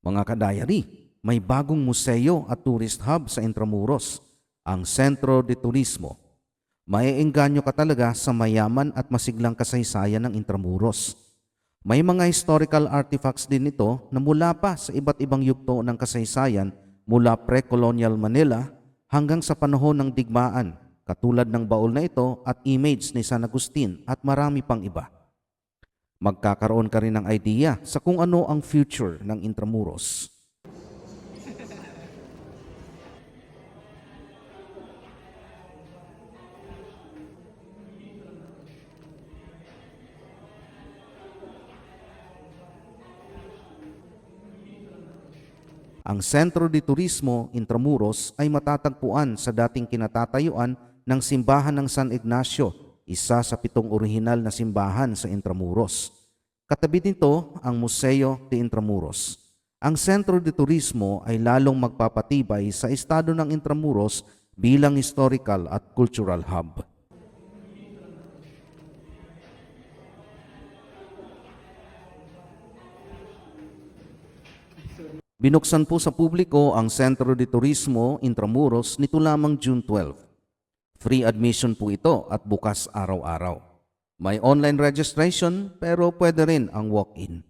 Mga kadayari, may bagong museo at tourist hub sa Intramuros, ang Centro de Turismo. Maiengganyo ka talaga sa mayaman at masiglang kasaysayan ng Intramuros. May mga historical artifacts din ito na mula pa sa iba't ibang yugto ng kasaysayan mula pre-colonial Manila hanggang sa panahon ng digmaan, katulad ng baul na ito at image ni San Agustin at marami pang iba. Magkakaroon ka rin ng idea sa kung ano ang future ng Intramuros. Ang Sentro de Turismo Intramuros ay matatagpuan sa dating kinatatayuan ng simbahan ng San Ignacio, isa sa pitong orihinal na simbahan sa Intramuros. Katabi nito ang Museo de Intramuros. Ang Sentro de Turismo ay lalong magpapatibay sa estado ng Intramuros bilang historical at cultural hub. Binuksan po sa publiko ang Sentro de Turismo Intramuros nito lamang June 12. Free admission po ito at bukas araw-araw. May online registration pero pwede rin ang walk-in.